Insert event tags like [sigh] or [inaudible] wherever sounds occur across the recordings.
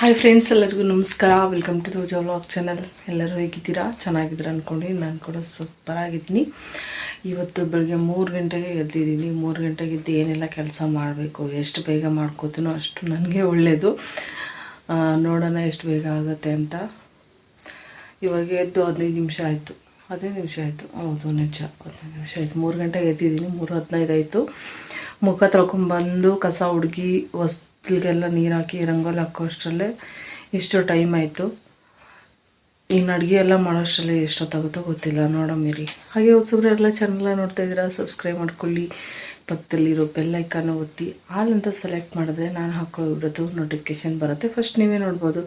Hi friends ಎಲ್ಲರಿಗೂ ನಮಸ್ಕಾರ. Welcome to ದೋಜಾ ವ್ಲಾಗ್ ಚಾನಲ್ ಎಲ್ಲರೂ ಹೇಗಿದ್ದೀರಾ? ಚೆನ್ನಾಗಿದ್ದೀರಾ ಅಂದ್ಕೊಂಡು ನಾನು ಕೂಡ ಸೂಪರಾಗಿದ್ದೀನಿ ಇವತ್ತು ಬೆಳಗ್ಗೆ ಮೂರು ಗಂಟೆಗೆ ಎದ್ದಿದ್ದೀನಿ. ಮೂರು ಗಂಟೆಗೆ ಎದ್ದು ಏನೆಲ್ಲ ಕೆಲಸ ಮಾಡಬೇಕು, ಎಷ್ಟು ಬೇಗ ಮಾಡ್ಕೋತೀನೋ ಅಷ್ಟು ನನಗೆ ಒಳ್ಳೆಯದು ನೋಡೋಣ ಎಷ್ಟು ಬೇಗ ಆಗುತ್ತೆ ಅಂತ. ಇವಾಗ ಎದ್ದು ಹದಿನೈದು ನಿಮಿಷ ಆಯಿತು. ಹದಿನೈದು ನಿಮಿಷ ಆಯಿತು. ಹೌದು, ನಿಜ. ಹದಿನೈದು ನಿಮಿಷ ಆಯಿತು. ಮೂರು ಗಂಟೆಗೆ ಎದ್ದಿದ್ದೀನಿ. ಮೂರು ಹದಿನೈದು ಆಯಿತು. ಮುಖ ತೊಳ್ಕೊಂಬಂದು ಕಸ ಹುಡುಗಿ ಹೊಸ್ತಿಗೆಲ್ಲ ನೀರು ಹಾಕಿ ರಂಗೋಲಿ ಹಾಕೋ ಅಷ್ಟರಲ್ಲೇ ಇಷ್ಟು ಟೈಮ್ ಆಯಿತು. ಇನ್ನು ಅಡುಗೆ ಎಲ್ಲ ಮಾಡೋಷ್ಟರಲ್ಲಿ ಎಷ್ಟೊತ್ತಾಗುತ್ತೋ ಗೊತ್ತಿಲ್ಲ. ನೋಡಮ್ಮಿರಿ ಹಾಗೆ ಹೊಸಬ್ರು ಎಲ್ಲ ಚಾನಲ್ನ ನೋಡ್ತಾ ಇದ್ದೀರಾ ಸಬ್ಸ್ಕ್ರೈಬ್ ಮಾಡ್ಕೊಳ್ಳಿ. ಪಕ್ಕದಲ್ಲಿರೋ ಬೆಲ್ ಐಕಾನ ಒತ್ತಿ. ಆಲ್ ಅಂತ ಸೆಲೆಕ್ಟ್ ಮಾಡಿದ್ರೆ ನಾನು ಹಾಕೋ ವಿಡಿಯೋದು ನೋಟಿಫಿಕೇಶನ್ ಬರುತ್ತೆ. ಫಸ್ಟ್ ನೀವೇ ನೋಡ್ಬೋದು.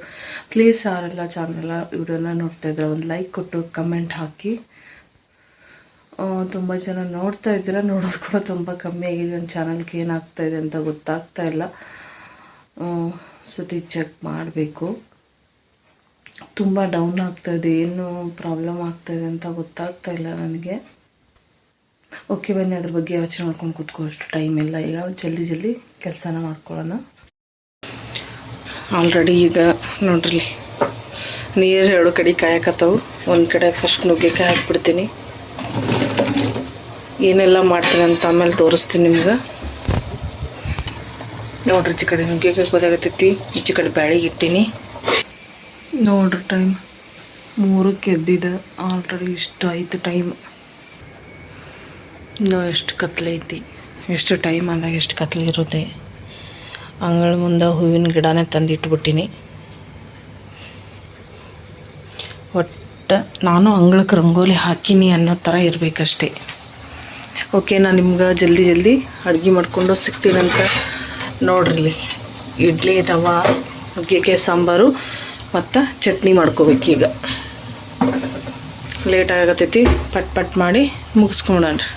ಪ್ಲೀಸ್ ಯಾರೆಲ್ಲ ಚಾನಲ್ ವಿಡಿಯೋನ ನೋಡ್ತಾ ಇದ್ರೆ ಒಂದು ಲೈಕ್ ಕೊಟ್ಟು ಕಮೆಂಟ್ ಹಾಕಿ. ತುಂಬ ಜನ ನೋಡ್ತಾ ಇದ್ದೀರಾ, ನೋಡೋದು ಕೂಡ ತುಂಬ ಕಮ್ಮಿ ಆಗಿದೆ. ನನ್ನ ಚಾನಲ್ಗೆ ಏನಾಗ್ತಾ ಇದೆ ಅಂತ ಗೊತ್ತಾಗ್ತಾ ಇಲ್ಲ. ಸತಿ ಚೆಕ್ ಮಾಡಬೇಕು. ತುಂಬ ಡೌನ್ ಆಗ್ತಾಯಿದೆ ಏನು ಪ್ರಾಬ್ಲಮ್ ಆಗ್ತಾ ಇದೆ ಅಂತ ಗೊತ್ತಾಗ್ತಾ ಇಲ್ಲ ನನಗೆ. ಓಕೆ ಬನ್ನಿ, ಅದ್ರ ಬಗ್ಗೆ ಯೋಚನೆ ಮಾಡ್ಕೊಂಡು ಕೂತ್ಕೋ ಅಷ್ಟು ಟೈಮ್ ಇಲ್ಲ ಈಗ ಜಲ್ದಿ ಜಲ್ದಿ ಕೆಲಸನ ಮಾಡ್ಕೊಳ್ಳೋಣ. ಆಲ್ರೆಡಿ ಈಗ ನೋಡ್ರಿ, ನೀರು ಎರಡು ಕಡೆ ಕಾಯಕತ್ತವು. ಒಂದು ಕಡೆ ಫಸ್ಟ್ ನುಗ್ಗೆಕಾಯಿ ಹಾಕ್ಬಿಡ್ತೀನಿ. ಏನೆಲ್ಲ ಮಾಡ್ತೀನಿ ಅಂತ ಆಮೇಲೆ ತೋರಿಸ್ತೀನಿ ನಿಮ್ಗೆ. ನೋಡ್ರಿ ಈಚೆ ಕಡೆ ನುಗ್ಗೆಕಾಯಿ ಗೊತ್ತಾಗತ್ತೈತಿ ಈಚೆ ಕಡೆ ಬ್ಯಾಳಿಗೆ ಇಟ್ಟೀನಿ. ನೋಡ್ರಿ ಟೈಮ್ ಮೂರಕ್ಕೆ ಎದ್ದಿದೆ ಆಲ್ರೆಡಿ ಇಷ್ಟು ಆಯ್ತು ಟೈಮ್ ಇನ್ನೂ ಎಷ್ಟು ಕತ್ಲೈತಿ. ಎಷ್ಟು ಟೈಮ್ ಆದಾಗ ಎಷ್ಟು ಕತ್ಲೆ ಇರುತ್ತೆ. ಅಂಗಳ ಮುಂದೆ ಹೂವಿನ ಗಿಡನೇ ತಂದು ಇಟ್ಬಿಟ್ಟೀನಿ ಒಟ್ಟು ನಾನು ಅಂಗಳಕ್ಕೆ ರಂಗೋಲಿ ಹಾಕಿನಿ ಅನ್ನೋ ಥರ ಇರಬೇಕಷ್ಟೇ. ಓಕೆ ನಾನು ನಿಮ್ಗೆ ಜಲ್ದಿ ಜಲ್ದಿ ಅಡುಗೆ ಮಾಡಿಕೊಂಡು ಸಿಗ್ತೀನಂತ ನೋಡ್ರಿ ಇಡ್ಲಿ, ರವೆ, ನುಗ್ಗೆಕಾಯಿ ಸಾಂಬಾರು ಮತ್ತು ಚಟ್ನಿ ಮಾಡ್ಕೋಬೇಕು ಈಗ. ಲೇಟ್ ಆಗತೈತಿ, ಪಟ್ ಪಟ್ ಮಾಡಿ ಮುಗಿಸ್ಕೊಂಡ್ರಿ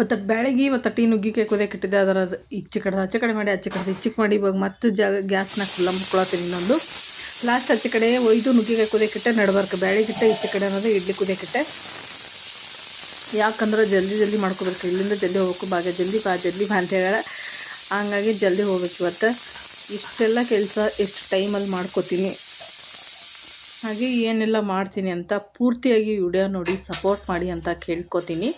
ಒತ್ತಟ್ಟು ಮತ್ತು ಅಟ್ಟಿ ನುಗ್ಗಿಕಾಯಿ ಕುದಿಯಕ್ಕೆ ಇಟ್ಟಿದ್ದೆ ಅದರ ಅದು ಈಚೆ ಕಡೆದು ಹಚ್ಚ ಕಡೆ ಮಾಡಿ, ಆಚೆ ಕಡ್ದು ಈಚೆ ಮಾಡಿ, ಇವಾಗ ಮತ್ತೆ ಜಾಗ ಗ್ಯಾಸ್ನ ಫುಲ್ಲ ಮುಕ್ಕೊಳತ್ತೀನಿ ಇನ್ನೊಂದು. ಲಾಸ್ಟ್ ಹಚ್ಚ ಕಡೆ ಒಯ್ದು ನುಗ್ಗಿಕಾಯಿ ಕುದಿಯಕ್ಕಿಟ್ಟೆ ನಡ್ಬರ್ಕ ಬ್ಯಾಳಿಗಿಟ್ಟೆ ಈಚೆ ಕಡೆ ಅನ್ನೋದು ಇಡ್ಲಿ ಕುದಿಯಕ್ಕಿಟ್ಟೆ ಯಾಕಂದ್ರೆ ಜಲ್ದಿ ಜಲ್ದಿ ಮಾಡ್ಕೋಬೇಕು, ಇಲ್ಲಿಂದ ಜಲ್ದಿ ಹೋಗ್ಬೇಕು ಭಾಗ ಜಲ್ದಿ ಬಾ ಜಲ್ದಿ ಬಾ ಅಂತ ಹೇಳ ಹಂಗಾಗಿ ಜಲ್ದಿ ಹೋಗ್ಬೇಕು ಇವತ್ತು. ಇಷ್ಟೆಲ್ಲ ಕೆಲಸ ಎಷ್ಟು ಟೈಮಲ್ಲಿ ಮಾಡ್ಕೋತೀನಿ. ಹಾಗೆ ಏನೆಲ್ಲ ಮಾಡ್ತೀನಿ ಅಂತ ಪೂರ್ತಿಯಾಗಿ ವಿಡಿಯೋ ನೋಡಿ ಸಪೋರ್ಟ್ ಮಾಡಿ ಅಂತ ಕೇಳ್ಕೊತೀನಿ.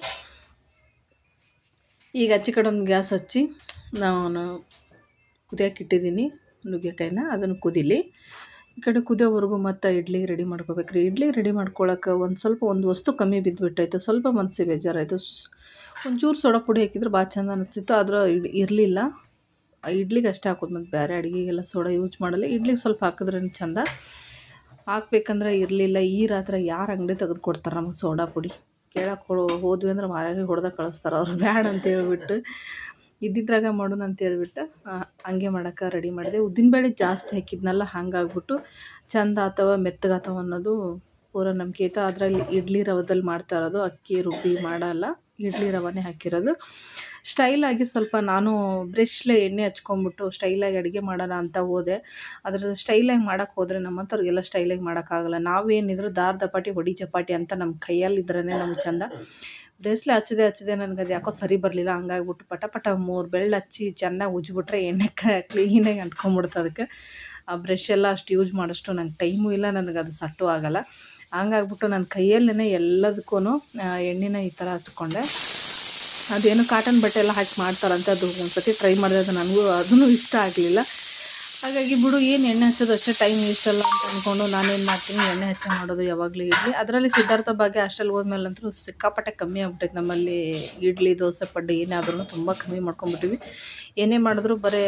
ಈಗ ಹಚ್ಚಿ ಕಡೆ ಒಂದು ಗ್ಯಾಸ್ ಹಚ್ಚಿ ನಾನು ಕುದಿಯಕ್ಕೆ ಇಟ್ಟಿದ್ದೀನಿ ನುಗ್ಗೆಕಾಯಿನ, ಅದನ್ನು ಕುದಿಲಿ. ಈ ಕಡೆ ಕುದಿಯೋವರೆಗೂ ಮತ್ತೆ ಇಡ್ಲಿ ರೆಡಿ ಮಾಡ್ಕೋಬೇಕ್ರಿ. ಇಡ್ಲಿ ರೆಡಿ ಮಾಡ್ಕೊಳ್ಳೋಕೆ ಒಂದು ಸ್ವಲ್ಪ ಒಂದು ವಸ್ತು ಕಮ್ಮಿ ಬಿದ್ದುಬಿಟ್ಟಾಯ್ತು ಸ್ವಲ್ಪ ಮನಸ್ಸು ಬೇಜಾರಾಯಿತು. ಒಂಚೂರು ಸೋಡಾ ಪುಡಿ ಹಾಕಿದ್ರೆ ಭಾಳ ಚೆಂದ ಅನಿಸ್ತಿತ್ತು. ಆದ್ರೆ ಇರಲಿಲ್ಲ. ಇಡ್ಲಿಗೆ ಅಷ್ಟೇ ಹಾಕೋದು ಮತ್ತು ಬೇರೆ ಅಡುಗೆಗೆಲ್ಲ ಸೋಡಾ ಯೂಸ್ ಮಾಡಲ್ಲ. ಇಡ್ಲಿಗೆ ಸ್ವಲ್ಪ ಹಾಕಿದ್ರೆ ಚೆಂದ. ಹಾಕ್ಬೇಕಂದ್ರೆ ಇರಲಿಲ್ಲ. ಈ ರಾತ್ರಿ ಯಾರು ಅಂಗಡಿ ತೆಗೆದು ಕೊಡ್ತಾರೆ ನಮಗೆ ಸೋಡಾ ಪುಡಿ? ಕೇಳೋಕೆ ಹೋದ್ವಿ ಅಂದ್ರೆ ಮಾರಾಗಿ ಹೊಡೆದ ಕಳಿಸ್ತಾರೆ. ಅವ್ರು ಬ್ಯಾಡ ಅಂತ ಹೇಳ್ಬಿಟ್ಟು ಇದ್ದಿದ್ರಾಗ ಮಾಡೋಣ ಅಂತ ಹೇಳ್ಬಿಟ್ಟು ಹಂಗೆ ಮಾಡೋಕೆ ರೆಡಿ ಮಾಡಿದೆ. ಉದ್ದಿನಬೇಳೆ ಜಾಸ್ತಿ ಹಾಕಿದ್ನಲ್ಲ, ಹಂಗಾಗ್ಬಿಟ್ಟು ಚಂದ ಆತವ ಮೆತ್ತಗಾತವ ಅನ್ನೋದು ಪೂರ ನಂಬಿಕೆ ಐತೆ ಅದರಲ್ಲಿ ಇಡ್ಲಿ ರವದಲ್ಲಿ ಮಾಡ್ತಾ ಇರೋದು, ಅಕ್ಕಿ, ರುಬ್ಬಿ ಮಾಡಲ್ಲ, ಇಡ್ಲಿ ರವನೇ ಹಾಕಿರೋದು. ಸ್ಟೈಲಾಗಿ ಸ್ವಲ್ಪ ನಾನು ಬ್ರಷ್ಲೆ ಎಣ್ಣೆ ಹಚ್ಕೊಂಬಿಟ್ಟು ಸ್ಟೈಲಾಗಿ ಅಡುಗೆ ಮಾಡೋಣ ಅಂತ ಹೋದೆ. ಅದ್ರ ಸ್ಟೈಲಾಗಿ ಮಾಡೋಕ್ಕೆ ಹೋದರೆ ನಮ್ಮಂಥವ್ರಿಗೆಲ್ಲ ಸ್ಟೈಲಾಗಿ ಮಾಡೋಕ್ಕಾಗಲ್ಲ ನಾವೇನಿದ್ರು ದಾರ ದಪಾಟಿ, ಹೊಡಿ ಚಪಾಟಿ ಅಂತ ನಮ್ಮ ಕೈಯಲ್ಲಿದ್ರೇ ನಮ್ಗೆ ಚಂದ. ಬ್ರೇಸ್ಲೆ ಹಚ್ಚಿದೆ ಹಚ್ಚಿದೆ, ನನಗೆ ಅದು ಯಾಕೋ ಸರಿ ಬರಲಿಲ್ಲ. ಹಂಗಾಗ್ಬಿಟ್ಟು ಪಟ ಪಟ ಮೂರು ಬೆಳ್ಳು ಹಚ್ಚಿ ಚೆನ್ನಾಗಿ ಉಜ್ಬಿಟ್ರೆ ಎಣ್ಣೆ ಕ್ಲೀನಾಗಿ ಅಂಟ್ಕೊಂಬಿಡ್ತು ಅದಕ್ಕೆ ಆ ಬ್ರಷ್ ಎಲ್ಲ ಅಷ್ಟು ಯೂಸ್ ಮಾಡೋಷ್ಟು ನಂಗೆ ಟೈಮು ಇಲ್ಲ, ನನಗೆ ಅದು ಸಟ್ಟು ಆಗಲ್ಲ. ಹಂಗಾಗ್ಬಿಟ್ಟು ನನ್ನ ಕೈಯಲ್ಲೇ ಎಲ್ಲದಕ್ಕೂ ಎಣ್ಣೆನ ಈ ಥರ ಹಚ್ಕೊಂಡೆ. ಅದೇನು ಕಾಟನ್ ಬಟ್ಟೆ ಎಲ್ಲ ಹಾಕಿ ಮಾಡ್ತಾರಂತೆ, ಅದು ಒಂದು ಸತಿ ಟ್ರೈ ಮಾಡಿದೆ ಅದು ನನಗೂ ಅದೂ ಇಷ್ಟ ಆಗಲಿಲ್ಲ. ಹಾಗಾಗಿ ಬಿಡು, ಏನು ಎಣ್ಣೆ ಹಚ್ಚೋದು? ಅಷ್ಟೇ ಟೈಮ್ ಅಲ್ಲ ಅಂತ ಅಂದ್ಕೊಂಡು ನಾನೇನು ಮಾಡ್ತೀನಿ? ಎಣ್ಣೆ ಹಚ್ಚ ಮಾಡೋದು ಯಾವಾಗಲೂ ಇಡ್ಲಿ. ಅದರಲ್ಲಿ ಸಿದ್ಧಾರ್ಥ ಭಾಗ್ಯ ಹಾಸ್ಟೆಲ್ ಹೋದ್ಮೇಲಂತೂ ಸಿಕ್ಕಾಪಟ್ಟೆ ಕಮ್ಮಿ ಆಗ್ಬಿಟ್ಟೈತೆ ನಮ್ಮಲ್ಲಿ. ಇಡ್ಲಿ, ದೋಸೆ, ಪಡ್ಡು ಏನೇ ಆದ್ರೂ ತುಂಬ ಕಮ್ಮಿ ಮಾಡ್ಕೊಂಡ್ಬಿಟ್ಟಿವಿ. ಏನೇ ಮಾಡಿದ್ರು ಬರೀ,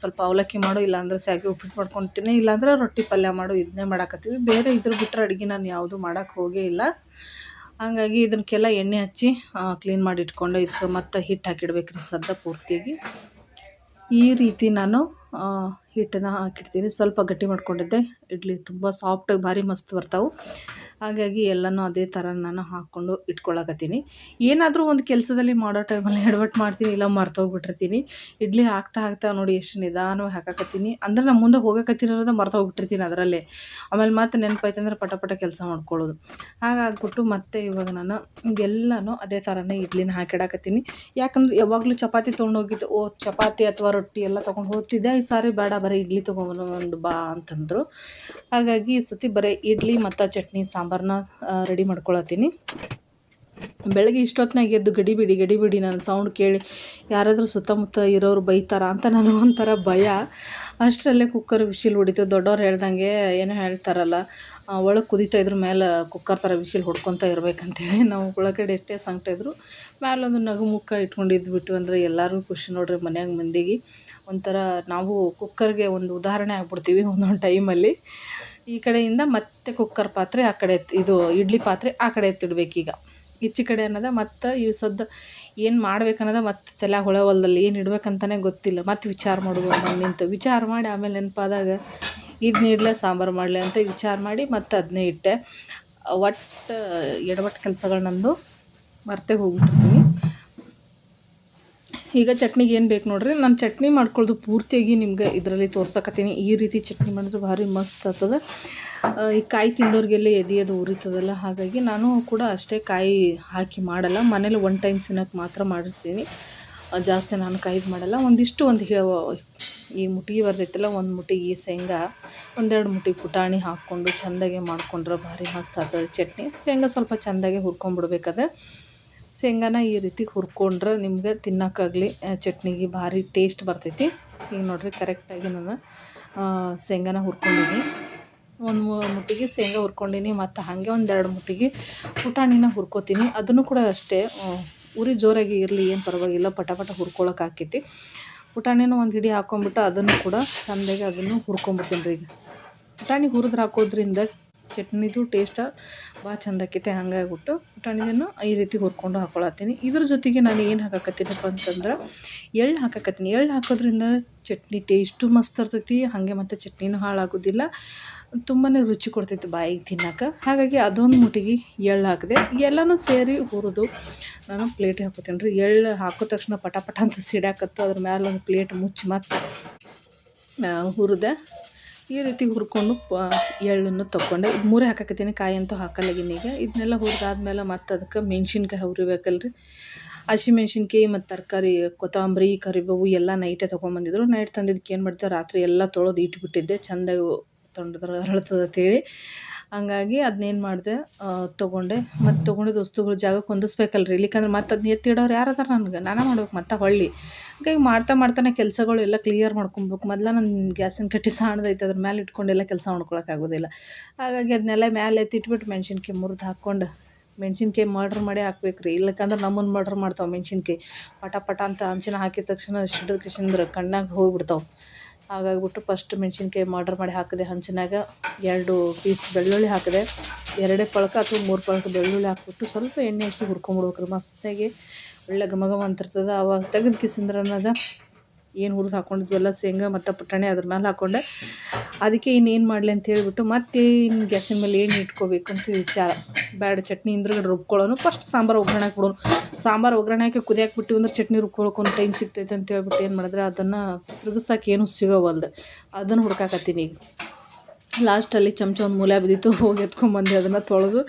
ಸ್ವಲ್ಪ ಅವಲಕ್ಕಿ ಮಾಡು, ಇಲ್ಲಾಂದ್ರೆ ಸ್ಯಾಗಿ ಉಪ್ಪಿಟ್ಟು ಮಾಡ್ಕೊತೀನಿ. ಇಲ್ಲಾಂದ್ರೆ ರೊಟ್ಟಿ ಪಲ್ಯ ಮಾಡು ಇದನ್ನೇ ಮಾಡಾಕತ್ತೀವಿ. ಬೇರೆ ಇದ್ರ ಬಿಟ್ಟರೆ ಅಡುಗೆ ನಾನು ಯಾವುದು ಮಾಡೋಕ್ಕೆ ಹೋಗೇ ಇಲ್ಲ. ಹಾಗಾಗಿ ಇದನ್ನಕ್ಕೆಲ್ಲ ಎಣ್ಣೆ ಹಚ್ಚಿ ಕ್ಲೀನ್ ಮಾಡಿ ಇಟ್ಕೊಂಡು ಇದಕ್ಕೆ ಮತ್ತೆ ಹಿಟ್ಟು ಹಾಕಿಡ್ಬೇಕ್ರಿ ಸದ್ದ ಪೂರ್ತಿಯಾಗಿ. ಈ ರೀತಿ ನಾನು ಹಿಟ್ಟನ್ನ ಹಾಕಿಡ್ತೀನಿ. ಸ್ವಲ್ಪ ಗಟ್ಟಿ ಮಾಡ್ಕೊಂಡಿದ್ದೆ. ಇಡ್ಲಿ ತುಂಬ ಸಾಫ್ಟಾಗಿ ಭಾರಿ ಮಸ್ತ್ ಬರ್ತಾವೆ. ಹಾಗಾಗಿ ಎಲ್ಲನೂ ಅದೇ ಥರ ನಾನು ಹಾಕ್ಕೊಂಡು ಇಟ್ಕೊಳಕತ್ತೀನಿ. ಏನಾದರೂ ಒಂದು ಕೆಲಸದಲ್ಲಿ ಮಾಡೋ ಟೈಮಲ್ಲಿ ಎಡವಟ್ಟು ಮಾಡ್ತೀನಿ, ಇಲ್ಲ ಮರ್ತೋಗ್ಬಿಟ್ಟಿರ್ತೀನಿ. ಇಡ್ಲಿ ಹಾಕ್ತಾ ಹಾಕ್ತಾ ನೋಡಿ ಎಷ್ಟು ನಿಧಾನವಾಗಿ ಹಾಕಾಕತ್ತೀನಿ. ಅಂದ್ರೆ ನಾನು ಮುಂದೆ ಹೋಗಕತ್ತೀನಿ ಅನ್ನೋದು ಮರ್ತೋಗ್ಬಿಟ್ಟಿರ್ತೀನಿ ಅದರಲ್ಲೇ. ಆಮೇಲೆ ಮತ್ತೆ ನೆನಪಾಯ್ತು ಅಂದ್ರೆ ಪಟ ಪಟ ಕೆಲಸ ಮಾಡ್ಕೊಳ್ಳೋದು. ಹಾಗಾಗ್ಬಿಟ್ಟು ಮತ್ತೆ ಇವಾಗ ನಾನು ಎಲ್ಲನೂ ಅದೇ ಥರನೇ ಇಡ್ಲಿನ ಹಾಕಿಡಕತ್ತೀನಿ. ಯಾಕಂದ್ರೆ ಯಾವಾಗಲೂ ಚಪಾತಿ ತೊಗೊಂಡೋಗಿದ್ದು ಓ ಚಪಾತಿ ಅಥವಾ ರೊಟ್ಟಿ ಎಲ್ಲ ತೊಗೊಂಡು ಹೋಗ್ತಿದ್ದೆ. ಈ ಸಾರಿ ಬೇಡ. ಬರೀ ಇಡ್ಲಿ ತೊಗೊಂಡು ಬಾ ಅಂತಂದರು. ಹಾಗಾಗಿ ಈ ಸತಿ ಬರೀ ಇಡ್ಲಿ ಮತ್ತು ಚಟ್ನಿ ಸಾಂಬಾರನ್ನ ರೆಡಿ ಮಾಡ್ಕೊಳತ್ತೀನಿ. ಬೆಳಗ್ಗೆ ಇಷ್ಟೊತ್ತಿನಾಗ ಎದ್ದು ಗಡಿಬಿಡಿ ಗಡಿಬಿಡಿ ನನ್ನ ಸೌಂಡ್ ಕೇಳಿ, ಯಾರಾದರೂ ಸುತ್ತಮುತ್ತ ಇರೋರು ಬೈತಾರ ಅಂತ ನಾನು ಒಂಥರ ಭಯ. ಅಷ್ಟರಲ್ಲೇ ಕುಕ್ಕರ್ ವಿಶಿಲ್ ಹೊಡಿತು. ದೊಡ್ಡವ್ರು ಹೇಳ್ದಂಗೆ ಏನು ಹೇಳ್ತಾರಲ್ಲ ಒಳಗೆ ಕುದೀತಾ ಇದ್ರ, ಮೇಲೆ ಕುಕ್ಕರ್ ಥರ ವಿಶಿಲ್ ಹೊಡ್ಕೊತಾ ಇರ್ಬೇಕಂತೇಳಿ [laughs] ನಾವು ಒಳಗಡೆ ಎಷ್ಟೇ ಸಂಕಟ ಇದ್ರು, ಮೇಲೊಂದು ನಗು ಮುಖ ಇಟ್ಕೊಂಡಿದ್ದು ಬಿಟ್ಟು ಅಂದರೆ ಎಲ್ಲರಿಗೂ ಖುಷಿ ನೋಡ್ರಿ ಮನ್ಯಾಗ ಮಂದಿಗೆ. ಒಂಥರ ನಾವು ಕುಕ್ಕರ್ಗೆ ಒಂದು ಉದಾಹರಣೆ ಆಗ್ಬಿಡ್ತೀವಿ ಒಂದೊಂದು ಟೈಮಲ್ಲಿ ಈ ಕಡೆಯಿಂದ ಮತ್ತೆ ಕುಕ್ಕರ್ ಪಾತ್ರೆ, ಆ ಕಡೆ ಇದು ಇಡ್ಲಿ ಪಾತ್ರೆ ಆ ಕಡೆ ಎತ್ತಿಡ್ಬೇಕೀಗ. ಈಚೆ ಕಡೆ ಅನ್ನೋದ ಮತ್ತು ಈ ಸದ್ದು ಏನು ಮಾಡ್ಬೇಕನ್ನೋದ ಮತ್ತು ತಲೆ ಹೊಳೆ ಹೊಲದಲ್ಲಿ ಏನು ಇಡ್ಬೇಕಂತಲೇ ಗೊತ್ತಿಲ್ಲ. ಮತ್ತು ವಿಚಾರ ಮಾಡ್ಬೋದು ನಿಂತು. ವಿಚಾರ ಮಾಡಿ ಆಮೇಲೆ ನೆನಪಾದಾಗ ಇದು ಇಡ್ಲೆ ಸಾಂಬಾರು ಮಾಡಲಿ ಅಂತ ವಿಚಾರ ಮಾಡಿ ಮತ್ತು ಅದನ್ನೇ ಇಟ್ಟೆ. ಒಟ್ಟು ಎಡವಟ್ಟು ಕೆಲ್ಸಗಳು ನಂದು ಮರ್ತೇ ಹೋಗ್ಬಿಟ್ಟಿರ್ತೀನಿ ಈಗ ಚಟ್ನಿಗೆ ಏನು ಬೇಕು ನೋಡ್ರಿ, ನಾನು ಚಟ್ನಿ ಮಾಡ್ಕೊಳ್ಳೋದು ಪೂರ್ತಿಯಾಗಿ ನಿಮ್ಗೆ ಇದರಲ್ಲಿ ತೋರ್ಸಕತ್ತೀನಿ. ಈ ರೀತಿ ಚಟ್ನಿ ಮಾಡಿದ್ರೆ ಭಾರಿ ಮಸ್ತ್ ಆಗ್ತದೆ. ಈ ಕಾಯಿ ತಿಂದವ್ರಿಗೆಲ್ಲ ಅದು ಉರಿತದಲ್ಲ, ಹಾಗಾಗಿ ನಾನು ಕೂಡ ಅಷ್ಟೇ ಕಾಯಿ ಹಾಕಿ ಮಾಡಲ್ಲ. ಮನೇಲಿ ಒನ್ ಟೈಮ್ ತಿನ್ನೋಕೆ ಮಾತ್ರ ಮಾಡಿರ್ತೀನಿ. ಜಾಸ್ತಿ ನಾನು ಕಾಯ್ದು ಮಾಡಲ್ಲ. ಒಂದಿಷ್ಟು ಒಂದು ಈ ಮುಟ್ಟಿಗೆ ಬರ್ತೈತಲ್ಲ ಒಂದು ಮುಟ್ಟಿಗೆ ಶೇಂಗಾ, ಒಂದೆರಡು ಮುಟ್ಟಿಗೆ ಪುಟಾಣಿ ಹಾಕ್ಕೊಂಡು ಚೆಂದಾಗೆ ಮಾಡ್ಕೊಂಡ್ರೆ ಭಾರಿ ಮಸ್ತ್ ಆಗ್ತದೆ ಚಟ್ನಿ. ಶೇಂಗಾ ಸ್ವಲ್ಪ ಚೆಂದಾಗೆ ಹುರ್ಕೊಂಡ್ಬಿಡ್ಬೇಕದು. ಶೇಂಗಾನ ಈ ರೀತಿ ಹುರ್ಕೊಂಡ್ರೆ ನಿಮ್ಗೆ ತಿನ್ನೋಕ್ಕಾಗಲಿ ಚಟ್ನಿಗೆ ಭಾರಿ ಟೇಸ್ಟ್ ಬರ್ತೈತಿ. ಈಗ ನೋಡಿರಿ ಕರೆಕ್ಟಾಗಿ ನಾನು ಶೇಂಗಾನ ಹುರ್ಕೊಂಡಿನಿ ಒಂದು ಮುಟ್ಟಿಗೆ ಶೇಂಗಾ ಹುರ್ಕೊಂಡಿನಿ, ಮತ್ತು ಹಾಗೆ ಒಂದೆರಡು ಮುಟ್ಟಿಗೆ ಪುಟಾಣಿನ ಹುರ್ಕೋತೀನಿ. ಅದನ್ನು ಕೂಡ ಅಷ್ಟೇ ಉರಿ ಜೋರಾಗಿ ಇರಲಿ, ಏನು ಪರವಾಗಿಲ್ಲ, ಪಟ ಪಟ ಹುರ್ಕೊಳಕ್ಕೆ ಆಕೈತಿ ಪುಟಾಣಿನ ಒಂದು ಹಿಡಿ ಹಾಕೊಂಡ್ಬಿಟ್ಟು ಅದನ್ನು ಕೂಡ ಚೆಂದಾಗಿ ಅದನ್ನು ಹುರ್ಕೊಂಬಿಡ್ತೀನಿ ರೀ ಈಗ. ಪುಟಾಣಿ ಹುರಿದ್ರೆ ಹಾಕೋದ್ರಿಂದ ಚಟ್ನಿದು ಟೇಸ್ಟ ಭಾಳ ಚಂದ ಆಕೈತೆ ಹಂಗಾಗ್ಬಿಟ್ಟು ಪುಟಾಣಿಯನ್ನು ಈ ರೀತಿ ಹುರ್ಕೊಂಡು ಹಾಕೊಳತ್ತೀನಿ. ಇದ್ರ ಜೊತೆಗೆ ನಾನು ಏನು ಹಾಕಕತ್ತೀನಪ್ಪ ಅಂತಂದ್ರೆ ಎಳ್ಳು ಹಾಕಕತ್ತೀನಿ. ಎಳ್ಳು ಹಾಕೋದ್ರಿಂದ ಚಟ್ನಿ ಟೇಸ್ಟು ಮಸ್ತ್ ಇರ್ತೈತಿ, ಹಾಗೆ ಮತ್ತು ಚಟ್ನಿನೂ ಹಾಳಾಗೋದಿಲ್ಲ. ತುಂಬಾ ರುಚಿ ಕೊಡ್ತೈತಿ ಬಾಯಿಗೆ ತಿನ್ನೋಕೆ. ಹಾಗಾಗಿ ಅದೊಂದು ಮುಟ್ಟಿಗೆ ಎಳ್ಳು ಹಾಕಿದೆ, ಎಲ್ಲನೂ ಸೇರಿ ಹುರಿದು ನಾನು ಪ್ಲೇಟ್ ಹಾಕೋತೀನಿ ರೀ. ಎಳ್ಳು ಹಾಕೋ ತಕ್ಷಣ ಪಟ ಅಂತ ಸಿಡಾಕತ್ತು ಅದ್ರ ಮೇಲೆ ಒಂದು ಪ್ಲೇಟ್ ಮುಚ್ಚಿ ಮತ್ತು ಹುರಿದೆ ಈ ರೀತಿ ಹುರ್ಕೊಂಡು ಎಳ್ಳನ್ನು ತೊಗೊಂಡೆ ಇದು ಮೂರೇ ಹಾಕಕತ್ತೀನಿ, ಕಾಯಿ ಅಂತೂ ಈಗ. ಇದನ್ನೆಲ್ಲ ಹುರಿದಾದ್ಮೇಲೆ ಮತ್ತು ಅದಕ್ಕೆ ಮೆಣ್ಸಿನ್ಕಾಯಿ ಹುರಿಬೇಕಲ್ರಿ. ಹಸಿಮೆಣ್ಸಿನ್ಕಾಯಿ ಮತ್ತು ತರಕಾರಿ, ಕೊತ್ತಂಬರಿ, ಕರಿಬೇವು ಎಲ್ಲ ನೈಟೇ ತೊಗೊಂಬಂದಿದ್ರು. ನೈಟ್ ತಂದಿದ್ದಕ್ಕೆ ಏನು ಮಾಡ್ತಾರೆ ರಾತ್ರಿ ಎಲ್ಲ ತೊಳೆದು ಇಟ್ಬಿಟ್ಟಿದ್ದೆ. ಚೆಂದಾಗಿ ತೊಂಡದ್ರೆ, ಅರಳ್ತದೆ ಅಂತೇಳಿ. ಹಂಗಾಗಿ ಅದನ್ನೇನು ಮಾಡಿದೆ ತೊಗೊಂಡೆ. ಮತ್ತು ತೊಗೊಂಡಿದ್ದು ವಸ್ತುಗಳು ಜಾಗಕ್ಕೆ ಹೊಂದಿಸ್ಬೇಕಲ್ರಿ. ಇಲ್ಲಿಕಂದ್ರೆ ಮತ್ತೆ ಅದನ್ನ ಎತ್ತಿಡೋರು ಯಾರು ಅದಾರ ನನಗೆ? ನಾನೇ ಮಾಡ್ಬೇಕು ಮತ್ತೆ ಹೊಳ್ಳಿ ಹಂಗಾಗಿ ಮಾಡ್ತಾ ಮಾಡ್ತಾನೆ ಕೆಲಸಗಳು ಎಲ್ಲ ಕ್ಲಿಯರ್ ಮಾಡ್ಕೊಬೇಕು. ಮೊದಲ ನನ್ನ ಗ್ಯಾಸಿನ ಕಟ್ಟಿ ಸಾಣದೈತೆ, ಅದ್ರ ಮೇಲೆ ಇಟ್ಕೊಂಡೆಲ್ಲ ಕೆಲಸ ಮಾಡ್ಕೊಳಕ್ಕಾಗೋದಿಲ್ಲ ಹಾಗಾಗಿ ಅದನ್ನೆಲ್ಲ ಮೇಲೆ ಎತ್ತಿಟ್ಬಿಟ್ಟು ಮೆಣಸಿನ್ಕಾಯಿ ಮುರಿದು ಹಾಕ್ಕೊಂಡು, ಮೆಣಸಿನ್ಕಾಯಿ ಮರ್ಡ್ರ್ ಮಾಡಿ ಹಾಕ್ಬೇಕು ರೀ ಇಲ್ಲಕಂದ್ರೆ ನಮ್ಮನ್ನು ಮರ್ಡ್ರ್ ಮಾಡ್ತಾವೆ ಮೆಣಸಿನ್ಕಾಯಿ. ಪಟ ಪಟ ಅಂತ ಅಂಚಿನ ಹಾಕಿದ ತಕ್ಷಣ ಸಿಡಿದ ಕಿಶಂದ್ರೆ ಕಣ್ಣಾಗ ಹೋಗ್ಬಿಡ್ತಾವೆ. ಹಾಗಾಗ್ಬಿಟ್ಟು ಫಸ್ಟ್ ಮೆಣಸಿನ್ಕಾಯಿ ಮರ್ಡರ್ ಮಾಡಿ ಹಾಕಿದೆ ಹಂಚಿನಾಗ. ಎರಡು ಪೀಸ್ ಬೆಳ್ಳುಳ್ಳಿ ಹಾಕಿದೆ. ಎರಡೇ ಪಳಕ ಅಥವಾ ಮೂರು ಪಳಕ ಬೆಳ್ಳುಳ್ಳಿ ಹಾಕ್ಬಿಟ್ಟು ಸ್ವಲ್ಪ ಎಣ್ಣೆ ಹಾಕಿ ಹುರ್ಕೊಂಬಿಡ್ಬೇಕ್ರಿ. ಮಸ್ತಾಗಿ ಒಳ್ಳೆ ಘಮ ಘಮ ಅಂತಿರ್ತದೆ. ಅವಾಗ ತೆಗೆದು ಕಿಸಿಂದ್ರೆ ಅನ್ನೋದು ಏನು ಹುರಿದು ಹಾಕೊಂಡಿದ್ವಲ್ಲ ಶೇಂಗಾ ಮತ್ತು ಪುಟಾಣಿ ಅದ್ರ ಮೇಲೆ ಹಾಕ್ಕೊಂಡೆ ಅದಕ್ಕೆ ಇನ್ನೇನು ಮಾಡಲಿ ಅಂತ ಹೇಳಿಬಿಟ್ಟು ಮತ್ತೆ ಇನ್ನು ಗ್ಯಾಸಿನ ಮೇಲೆ ಏನು ಇಟ್ಕೋಬೇಕು ಅಂತ ವಿಚಾರ. ಬ್ಯಾಡ ಚಟ್ನಿ ಹಿಂದ್ರಗಡೆ ರುಬ್ಕೊಳ್ಳೋನು ಫಸ್ಟ್ ಸಾಂಬಾರು ಒಗ್ಗರಣೆ ಹಾಕ್ಬಿಡೋನು. ಸಾಂಬಾರು ಒಗ್ಗರಣೆ ಹಾಕಿ ಕುದಿಯಾಕೆ ಬಿಟ್ಟು ಅಂದ್ರೆ ಚಟ್ನಿ ರುಬ್ಕೊಳಕ್ಕೆ ಒಂದು ಟೈಮ್ ಸಿಗ್ತೈತೆ ಅಂತ ಹೇಳ್ಬಿಟ್ಟು ಏನು ಮಾಡಿದ್ರೆ ಅದನ್ನು ತಿರುಗಿಸೋಕೆ ಏನೂ ಸಿಗೋವಲ್ದು. ಅದನ್ನು ಹುಡ್ಕಾಕತ್ತೀನಿ ಈಗ. ಲಾಸ್ಟಲ್ಲಿ ಚಮಚ ಒಂದು ಮೂಲೆ ಬಿದ್ದಿತ್ತು, ಹೋಗಿ ಎತ್ಕೊಂಡ್ಬಂದು ಅದನ್ನು ತೊಳೆದು.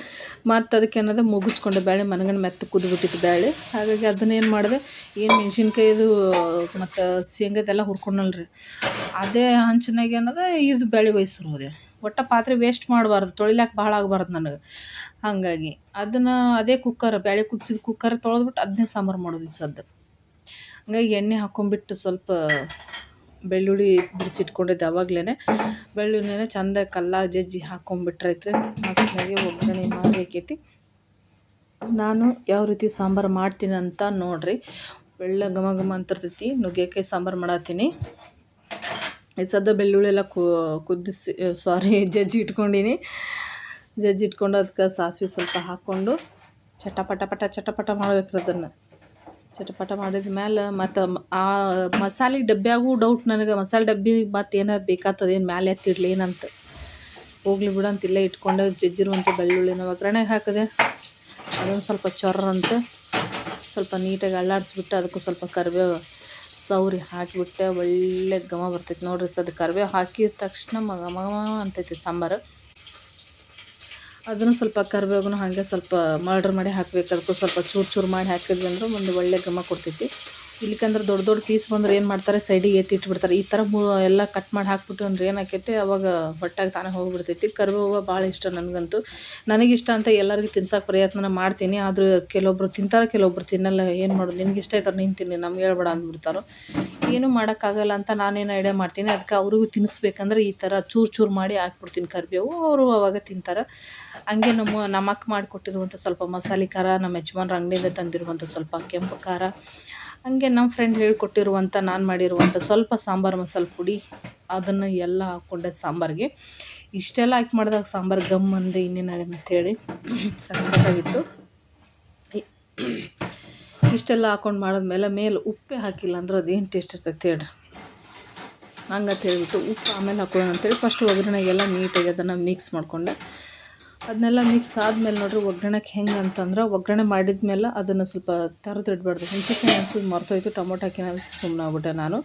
ಮತ್ತು ಅದಕ್ಕೆ ಅನ್ನೋದು ಮುಗಿಸ್ಕೊಂಡೆ ಬೇಳೆ ಮನಗಂಡು ಮೆತ್ತ ಕುದ್ಬಿಟ್ಟಿತ್ತು ಬೇಳೆ ಹಾಗಾಗಿ ಅದನ್ನೇನು ಮಾಡಿದೆ, ಏನು ಮೆಣಸಿನ್ಕಾಯಿದು, ಮತ್ತು ಶೇಂಗಾದೆಲ್ಲ ಹುರ್ಕೊಂಡಲ್ರಿ. ಅದೇ ಹಂಚಿನಾಗ ಏನದ, ಇದು ಬೇಳೆ ಹೋದೆ. ಒಟ್ಟು ಪಾತ್ರೆ ವೇಸ್ಟ್ ಮಾಡಬಾರ್ದು, ತೊಳಿಲಾಕ ಭಾಳ ಆಗಬಾರ್ದು ನನಗೆ. ಹಾಗಾಗಿ ಅದನ್ನು ಅದೇ ಕುಕ್ಕರ್ ಬೇಳೆ ಕುದಿಸಿದ ಕುಕ್ಕರ್ ತೊಳೆದ್ಬಿಟ್ಟು ಅದನ್ನೇ ಸಾಂಬಾರು ಮಾಡೋದು ಸದ್ದು. ಹಂಗಾಗಿ ಎಣ್ಣೆ ಹಾಕ್ಕೊಂಬಿಟ್ಟು ಸ್ವಲ್ಪ ಬೆಳ್ಳುಳ್ಳಿ ಬಿಡಿಸಿಟ್ಕೊಂಡಿದ್ದೆ ಅವಾಗಲೇ ಬೆಳ್ಳುಳ್ಳಿನ ಚಂದ ಕಲ್ಲ ಜಜ್ಜಿ ಹಾಕ್ಕೊಂಬಿಟ್ರೈತ್ರಿ ಮಸ್ತಾಗಿ ಒಗ್ಗರಣೆ ಮಾಡಿ ನಾನು ಯಾವ ರೀತಿ ಸಾಂಬಾರು ಮಾಡ್ತೀನಿ ಅಂತ ನೋಡಿರಿ. ಬೆಳ್ಳ ಘಮ ಘಮ ಅಂತಿರ್ತೈತಿ. ನುಗ್ಗೆಕಾಯಿ ಸಾಂಬಾರು ಮಾಡತ್ತೀನಿ ಈ ಸದ್ಯ ಬೆಳ್ಳುಳ್ಳಿ ಎಲ್ಲ ಕುದಿಸಿ ಸಾರಿ ಜಜ್ಜಿ ಇಟ್ಕೊಂಡೀನಿ. ಜಜ್ಜಿ ಇಟ್ಕೊಂಡು ಅದಕ್ಕೆ ಸಾಸಿವೆ ಸ್ವಲ್ಪ ಹಾಕ್ಕೊಂಡು ಚಟಪಟ ಪಟ, ಚಟಪಟ ಮಾಡ್ಬೇಕ್ರಿ ಅದನ್ನು. ಚಟಪಟ ಮಾಡಿದ ಮೇಲೆ ಮತ್ತು ಆ ಮಸಾಲೆ ಡಬ್ಬ್ಯಾಗೂ ಡೌಟ್ ನನಗೆ. ಮಸಾಲೆ ಡಬ್ಬಿ ಮತ್ತು ಏನಾರು ಬೇಕಾಗ್ತದೆ ಏನು ಮ್ಯಾಲೆ ಎತ್ತಿಡ್ಲಿ ಏನಂತ. ಹೋಗ್ಲಿ ಬಿಡು ಅಂತ ಇಲ್ಲೇ ಇಟ್ಕೊಂಡು ಜಜ್ಜಿರುವಂಥ ಬೆಳ್ಳುಳ್ಳಿನ ಒಗ್ಗರಣೆಗೆ ಹಾಕಿದೆ, ಅದೊಂದು ಸ್ವಲ್ಪ ಚೊರ್ರಂತ ಸ್ವಲ್ಪ ನೀಟಾಗಿ ಅಳ್ಳಾಡಿಸ್ಬಿಟ್ಟು ಅದಕ್ಕೂ ಸ್ವಲ್ಪ ಕರಿಬೇವು ಸೌರಿ ಹಾಕಿಬಿಟ್ಟೆ ಒಳ್ಳೆ ಘಮ ಬರ್ತೈತೆ ನೋಡ್ರಿ. ಸದ್ ಕರಿಬೇವು ಹಾಕಿದ ತಕ್ಷಣ ಮಗ ಮಗ ಅಂತೈತಿ ಸಾಂಬಾರು. ಅದನ್ನು ಸ್ವಲ್ಪ ಕರಿಬೇವು ಹಾಗೆ ಸ್ವಲ್ಪ ಮರ್ಡ್ರ್ ಮಾಡಿ ಹಾಕಬೇಕು ಅದಕ್ಕೂ ಸ್ವಲ್ಪ ಚೂರು ಚೂರು ಮಾಡಿ ಹಾಕಿದ್ವಿ ಅಂದ್ರೆ ಒಂದು ಒಳ್ಳೆ ಘಮ ಕೊಡ್ತೈತಿ. ಇಲ್ಲಿಕಂದ್ರೆ ದೊಡ್ಡ ದೊಡ್ಡ ಪೀಸ್ ಬಂದ್ರೆ ಏನು ಮಾಡ್ತಾರೆ? ಸೈಡಿಗೆ ಎತ್ತಿ ಇಟ್ಬಿಡ್ತಾರೆ. ಈ ಥರ ಎಲ್ಲ ಕಟ್ ಮಾಡಿ ಹಾಕ್ಬಿಟ್ಟು ಅಂದ್ರೆ ಏನಾಕೈತೆ? ಅವಾಗ ಬಟ್ಟಾಗಿ ತಾನೇ ಹೋಗಿಬಿಡ್ತೈತಿ. ಕರಿಬೇವು ಭಾಳ ಇಷ್ಟ ನನಗಂತೂ. ನನಗಿಷ್ಟ ಅಂತ ಎಲ್ಲರಿಗೂ ತಿನ್ಸೋಕೆ ಪ್ರಯತ್ನ ಮಾಡ್ತೀನಿ. ಆದರೂ ಕೆಲವೊಬ್ರು ತಿಂತಾರೆ, ಕೆಲವೊಬ್ರು ತಿನ್ನಲ್ಲ. ಏನು ಮಾಡೋದು? ನಿನಗೆ ಇಷ್ಟ ಆಯ್ತಾರೆ ನೀನು ತಿನ್ನಿ. ನಮ್ಗೆ ಹೇಳ್ಬೇಡ ಅಂದ್ಬಿಡ್ತಾರೋ ಏನೂ ಮಾಡೋಕ್ಕಾಗಲ್ಲ ಅಂತ ನಾನೇನು ಐಡಿಯಾ ಮಾಡ್ತೀನಿ. ಅದಕ್ಕೆ ಅವ್ರಿಗೂ ತಿನ್ನಿಸ್ಬೇಕಂದ್ರೆ ಈ ಥರ ಚೂರು ಚೂರು ಮಾಡಿ ಹಾಕ್ಬಿಡ್ತೀನಿ ಕರಿಬೇವು. ಅವರು ಅವಾಗ ತಿಂತಾರೆ. ಹಂಗೆ ನಮ್ಮ ನಮ್ಮಕ್ಕ ಮಾಡಿಕೊಟ್ಟಿರುವಂಥ ಸ್ವಲ್ಪ ಮಸಾಲೆ ಖಾರ, ನಮ್ಮ ಯಜಮಾನ್ರ ಅಂಗಡಿಯಿಂದ ತಂದಿರುವಂಥ ಸ್ವಲ್ಪ ಕೆಂಪು ಖಾರ ಹಂಗೆ ನಮ್ಮ ಫ್ರೆಂಡ್ ಹೇಳ್ಕೊಟ್ಟಿರುವಂಥ, ನಾನು ಮಾಡಿರುವಂಥ ಸ್ವಲ್ಪ ಸಾಂಬಾರು ಮಸಾಲೆ ಪುಡಿ, ಅದನ್ನು ಎಲ್ಲ ಹಾಕ್ಕೊಂಡೆ ಸಾಂಬಾರಿಗೆ. ಇಷ್ಟೆಲ್ಲ ಹಾಕಿ ಮಾಡಿದಾಗ ಸಾಂಬಾರು ಗಮ್ ಅಂದೆ ಅಂತೇಳಿ [clears throat] ಸಖತ್ತಾಗಿತ್ತು [clears throat] ಇಷ್ಟೆಲ್ಲ ಹಾಕ್ಕೊಂಡು ಮಾಡಿದ್ಮೇಲೆ ಮೇಲೆ ಉಪ್ಪೇ ಹಾಕಿಲ್ಲ ಅಂದ್ರೆ ಅದೇನು ಟೇಸ್ಟ್ ಇರ್ತೈತೆ ಹೇಳ್ರಿ. ಹಂಗಂತ ಹೇಳ್ಬಿಟ್ಟು ಉಪ್ಪು ಆಮೇಲೆ ಹಾಕೊಳ್ಳೋಣ ಅಂತೇಳಿ ಫಸ್ಟ್ ಒಗ್ಗರಣೆಗೆಲ್ಲ ನೀಟಾಗಿ ಅದನ್ನು ಮಿಕ್ಸ್ ಮಾಡಿಕೊಂಡೆ. ಅದನ್ನೆಲ್ಲ ಮಿಕ್ಸ್ ಆದಮೇಲೆ ನೋಡ್ರಿ ಒಗ್ಗರಣೆಗೆ ಹೆಂಗೆ ಅಂತಂದ್ರೆ ಒಗ್ಗರಣೆ ಮಾಡಿದ ಮೇಲೆ ಅದನ್ನು ಸ್ವಲ್ಪ ತರದು ಇಡಬಾರ್ದು. ಹುಣ್ಸೆಕಾಯಿ ಮರ್ತೋಯ್ತು, ಟೊಮೊಟೊ ಹಾಕಿನ ಸುಮ್ಮನೆ ಆಗ್ಬಿಟ್ಟೆ ನಾನು.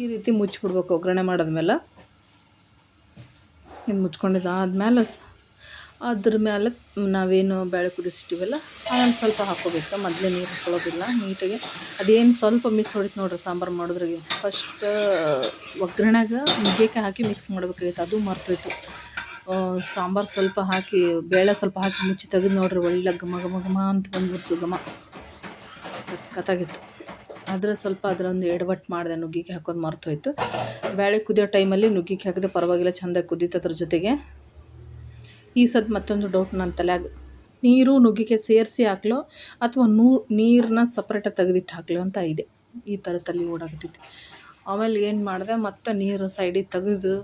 ಈ ರೀತಿ ಮುಚ್ಚಿಬಿಡ್ಬೇಕು ಒಗ್ಗರಣೆ ಮಾಡಿದ್ಮೇಲೆ. ಇನ್ನು ಮುಚ್ಕೊಂಡಿದ್ದು ಆದಮೇಲೆ ಅದ್ರ ಮೇಲೆ ನಾವೇನು ಬೇಳೆ ಕುದಿಸಿಟ್ಟಿವಲ್ಲ ಅದನ್ನು ಸ್ವಲ್ಪ ಹಾಕೋಬೇಕು. ಮೊದಲೇ ನೀರು ಹಾಕೊಳ್ಳೋದಿಲ್ಲ, ನೀಟಾಗಿ. ಅದೇನು ಸ್ವಲ್ಪ ಮಿಸ್ ಹೊಡಿತು ನೋಡ್ರಿ ಸಾಂಬಾರು ಮಾಡಿದ್ರಿಗೆ. ಫಸ್ಟ್, ಒಗ್ಗರಣೆಗೆ ನುಗ್ಗೆಕಾಯಿ ಹಾಕಿ ಮಿಕ್ಸ್ ಮಾಡಬೇಕಾಗಿತ್ತು ಅದು ಮರ್ತೋಯ್ತು. ಸಾಂಬಾರು ಸ್ವಲ್ಪ ಹಾಕಿ, ಬೇಳೆ ಸ್ವಲ್ಪ ಹಾಕಿ ಮುಚ್ಚಿ ತೆಗೆದು ನೋಡ್ರಿ, ಒಳ್ಳೆ ಘಮ ಘಮ ಘಮ ಅಂತ ಬಂದ್ಬಿಡ್ತು ಘಮ. ಸಖತ್ತಾಗಿತ್ತು. ಆದರೆ ಸ್ವಲ್ಪ ಅದರೊಂದು ಎಡವಟ್ಟು ಮಾಡಿದೆ ನುಗ್ಗಿಗೆ ಹಾಕೋದು ಮರ್ತೋಯ್ತು. ಬೇಳೆ ಕುದಿಯೋ ಟೈಮಲ್ಲಿ ನುಗ್ಗಿಗೆ ಹಾಕಿದೆ ಪರವಾಗಿಲ್ಲ ಚಂದ ಕುದೀತು ಅದ್ರ ಜೊತೆಗೆ. ಈ ಸದ್ ಮತ್ತೊಂದು ಡೌಟ್ ನನ್ನ ತಲೆಯಾಗ. ನೀರು ನುಗ್ಗಿಗೆ ಸೇರಿಸಿ ಹಾಕ್ಲೋ ಅಥವಾ ನೂ ನೀರನ್ನ ಸಪ್ರೇಟಾಗಿ ತೆಗೆದಿಟ್ಟು ಹಾಕ್ಲೋ ಅಂತ ಐಡಿಯಾ. ಈ ಥರ ತಲೆ ಆಮೇಲೆ ಏನು ಮಾಡಿದೆ, ಮತ್ತೆ ನೀರು ಸೈಡಿಗೆ ತೆಗೆದು